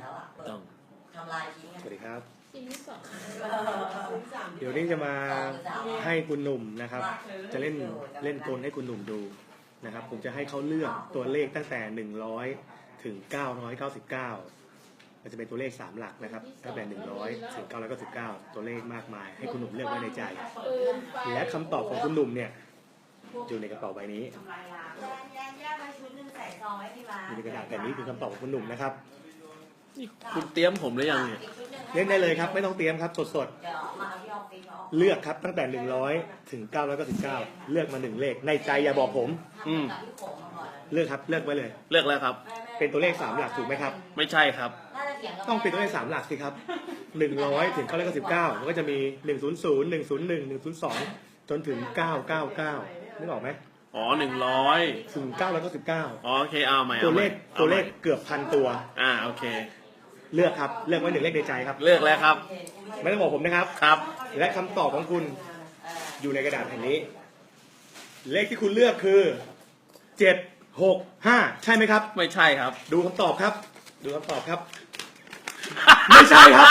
แล้วอะเปิดต้อง ทำลายทิ้งสอะวัสดีครับชิ้นที่สองเดี๋ยวนี้จะมาให้คุณหนุ่มนะครับ จะเล่นเล่นกลให้คุณหนุ่มดูนะครับ ผมจะให้เขาเลือกตัวเลขตั้งแต่ 100 ถึง 999 มันจะเป็นตัวเลข 3 หลักนะครับ ตั้งแต่ 100 ถึง 999 ตัวเลขมากมาย ให้คุณหนุ่มเลือกไว้ในใจ ปืนไฟและคำตอบของคุณหนุ่มเนี่ยอยู่ในกระเป๋าใบนี้แยกแยกแยกไปชุดหนึ่งใส่ซองไว้ที่ร้านอยู่ในกระดาษแผ่นนี้คือคำตอบของคุณหนุ่มนะครับ นี่คุณเตรียมผมหรือยังเนี่ย เล่นได้เลยครับ ไม่ต้องเตรียมครับ สดเดี๋ยวเอามาเอาที่ออฟฟิศมาๆเลือกครับตั้งแต่ 100 ถึง 999 เลือกมาหนึ่งเลข ในใจอย่าบอกผม อืมทำกับพี่โขงมาก่อนเลือกครับ เลือกไว้เลย เลือกแล้วครับ เป็นตัวเลขสามหลักถูกไหมครับ ไม่ใช่ครับน่าจะเถียงกับต้องเป็นตัวเลขสามหลักสิครับหนึ่งร้อยถึงเก้าร้อยเก้าสิบเก้ามันก็จะมีหนึ่งศูนย์ศูนย์หนึ่งศูนย์หนึ่งหนึ่งศูนย์สองจนถึงเก้าเก้าเก้านึกออกไหมอ๋อหนึ่งร้อยถึงเก้าร้อยเก้าสิบเก้าอ๋อโอเค เอาใหม่ตัวอาใหเลม่ขอาตัวเลใหม่ขเกือบพันตัว อ่า โอเค เลือกครับเลือกไว้หนึ่งเลขในใจครับ เลือกแล้วครับ ไม่ต้องบอกผมนะครับ ครับ และคำตอบของคุณเอออยู่ในกระดาษแผ่นนี้ เลขที่คุณเลือกคือเจ็ดหกห้าใช่ไหมครับ ไม่ใช่ครับ ดูคำตอบครับ ดูคำตอบครับ ไม่ใช่ครับ